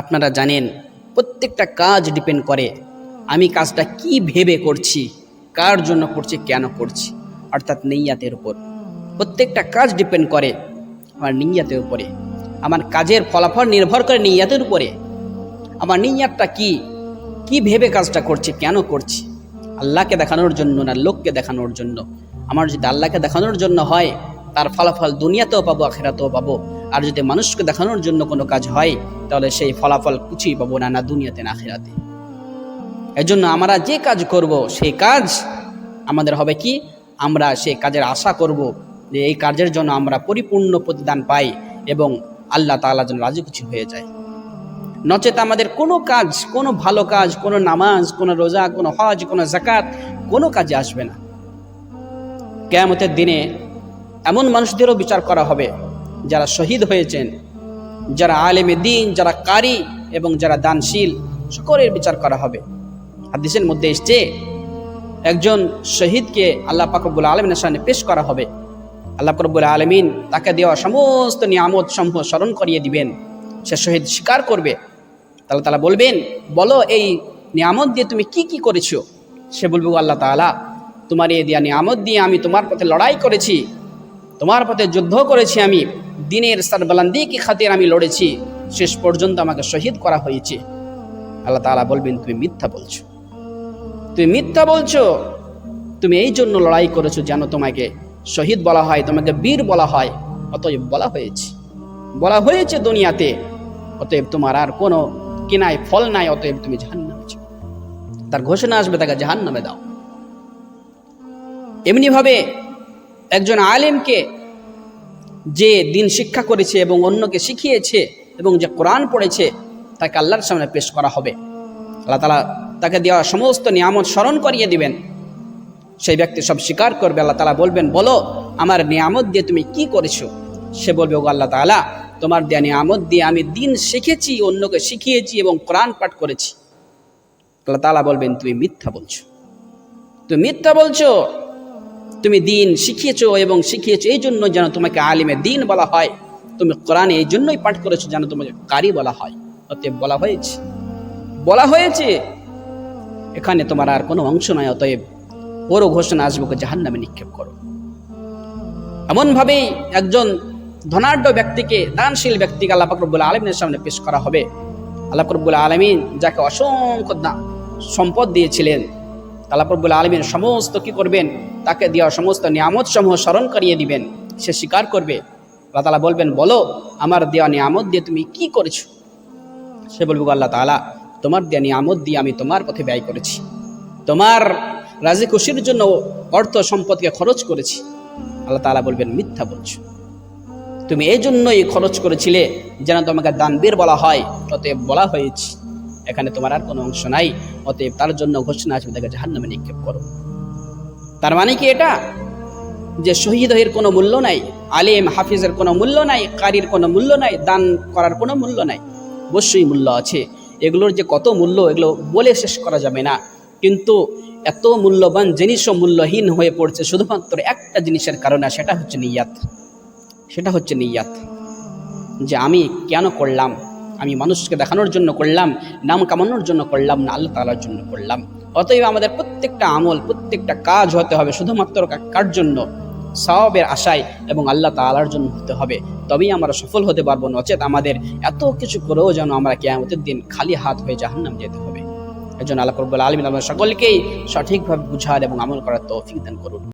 আপনারা জানেন, প্রত্যেকটা কাজ ডিপেন্ড করে আমি কাজটা কি ভেবে করছি, কার জন্য করছি, কেন করছি, অর্থাৎ নেইয়াতের উপর। প্রত্যেকটা কাজ ডিপেন্ড করে আমার নিয়াতের উপরে। আমার কাজের ফলাফল নির্ভর করে নিয়াতের উপরে। আমার নিয়াতটা কি কি ভেবে কাজটা করছি, কেন করছি? আল্লাহকে দেখানোর জন্য না লোককে দেখানোর জন্য? আমার যদি আল্লাহকে দেখানোর জন্য হয়, তার ফলাফল দুনিয়াতেও পাবো, আখেরাতেও পাবো। আর যদি মানুষকে দেখানোর জন্য কোনো কাজ হয় তাহলে সেই ফলাফল কিছুই পাবো না না দুনিয়াতে, না আখেরাতে। এজন্য আমরা যে কাজ করব, সেই কাজ আমাদের হবে কি? আমরা সেই কাজের আশা করব যে এই কাজের জন্য আমরা পরিপূর্ণ প্রতিদান পাই এবং আল্লাহ তাআলা যেন রাজি খুশি হয়ে যায়। নচেত আমাদের কোনো কাজ, কোনো ভালো কাজ, কোনো নামাজ, কোনো রোজা, কোনো হজ, কোনো জাকাত কোনো কাজে আসবে না। কেয়ামতের দিনে এমন মানুষদেরও বিচার করা হবে যারা শহীদ হয়েছেন যারা আলেমে দিন, যারা কারি এবং যারা দানশীল, সকলের বিচার করা হবে। হাদিসের মধ্যে এসছে, একজন শহীদকে আল্লাহ পাকবুল আলমিনের সামনে পেশ করা হবে। আল্লাহ পাকবুল আলমিন তাকে দেওয়া সমস্ত নিয়ামত সমূহ স্মরণ করিয়ে দিবেন। সে শহীদ স্বীকার করবে। তাহলে তালা বলবেন, বলো, এই নিয়ামত দিয়ে তুমি কি কি করেছ? সে বলবে "ও আল্লাহ তাআলা, তোমার এই দেয়া নিয়ামত দিয়ে আমি তোমার পথে লড়াই করেছি। তোমার পথে যুদ্ধ করেছি আমি। দিনের সারবালান্দি কি খাতির আমি লড়েছি। শেষ পর্যন্ত আমাকে শহীদ করা হয়েছে। আল্লাহ তালা বলবেন, তুমি মিথ্যা বলছো। তুমি মিথ্যা বলছো। তুমি এই জন্য লড়াই করেছ যেন তোমাকে শহীদ বলা হয়, তোমাকে বীর বলা হয়। অতএব বলা হয়েছে। বলা হয়েছে দুনিয়াতে। অতএব তোমার আর কোনো কিনায় ফল নাই, অতএব তুমি জাহান্নামে যাও। তার ঘোষণা আসবে, তাকে জাহান্নামে দাও। এমনিভাবে একজন আলেমকে যে দিন শিক্ষা করেছে এবং অন্যকে শিখিয়েছে এবং যে কোরআন পড়েছে, তাকে আল্লাহর সামনে পেশ করা হবে। আল্লাহ তালা তাকে দেওয়া সমস্ত নিয়ামত স্মরণ করিয়ে দিবেন। সেই ব্যক্তি সব স্বীকার করবে। আল্লাহ তালা বলবেন, বলো, আমার নিয়ামত দিয়ে তুমি কি করেছ? সে বলবে ও আল্লাহ তালা তোমার দেয়া নিয়ামত দিয়ে আমি দিন শিখেছি, অন্যকে শিখিয়েছি এবং কোরআন পাঠ করেছি। আল্লাহ তালা বলবেন, তুমি মিথ্যা বলছো। তুমি মিথ্যা বলছো? তুমি দিন শিখিয়েছো এবং শিখিয়েছ, এই জন্য যেন তোমাকে আলিমে দিন বলা হয়। তুমি কোরআনে এই জন্যই পাঠ করেছ যেন তোমাকে কারি বলা হয়। অতএব বলা হয়েছে। বলা হয়েছে, এখানে তোমার আর কোনো অংশ নয়, অতএব বড় ঘোষণা আসবে জাহান নামে নিক্ষেপ করো। এমনভাবেই একজন ধনাঢ্য ব্যক্তিকে, দানশীল ব্যক্তিকে আল্লাহ আলমিনের সামনে পেশ করা হবে। আল্লাহ ফাকরবুল আলমিন যাকে অসংখ্য সম্পদ দিয়েছিলেন ফাকরবুল আলমিন সমস্ত কি করবেন? তাকে দেওয়া সমস্ত নিয়ামত সমূহ স্মরণ করিয়ে দিবেন। সে স্বীকার করবে। আল্লাহ তালা বলবেন, বলো, আমার দেওয়া নিয়ামত দিয়ে তুমি কি করেছ? সে বলব আল্লাহ তাআলা, তোমার দেওয়া নিয়ামত দিয়ে আমি তোমার পথে ব্যয় করেছি। তোমার রাজি খুশির জন্য অর্থ সম্পদকে খরচ করেছি। আল্লাহ তাআলা বলবেন, মিথ্যা বলছো। তুমি এই জন্যই খরচ করেছিলে যেন তোমাকে দানবীর বলা হয়, অতএব বলা হয়েছে। এখানে তোমার আর কোনো অংশ নাই। অতএব তার জন্য ঘোষণা আছে তাকে জাহান্নামে নিক্ষেপ করো। তার মানে কি এটা? যে শহীদ শহীদের কোনো মূল্য নাই, আলিম হাফিজের কোনো মূল্য নাই, কারির কোনো মূল্য নাই, দান করার কোনো মূল্য নাই। অবশ্যই মূল্য আছে। এগুলোর যে কত মূল্য, এগুলো বলে শেষ করা যাবে না। কিন্তু এত মূল্যবান জিনিসও মূল্যহীন হয়ে পড়ছে শুধুমাত্র একটা জিনিসের কারণে, সেটা হচ্ছে নিয়াত। সেটা হচ্ছে নিয়াত। যে আমি কেন করলাম? আমি মানুষকে দেখানোর জন্য করলাম, নাম কামানোর জন্য করলাম, না আল্লাহ তালার জন্য করলাম। অতএব আমাদের প্রত্যেকটা আমল, প্রত্যেকটা কাজ হতে হবে শুধুমাত্র কার জন্য? সবের আশায় এবং আল্লাহ তালার জন্য হতে হবে। তবেই আমরা সফল হতে পারব। নচেত আমাদের এত কিছু করেও যেন আমরা কেয়ামতের দিন খালি হাত হয়ে জাহান্নাম যেতে হবে। এজন্য আল্লাহ করবুল আলমিন আমাদের সকলকেই সঠিকভাবে বুঝার এবং আমল করার তৌফিক দান করুন।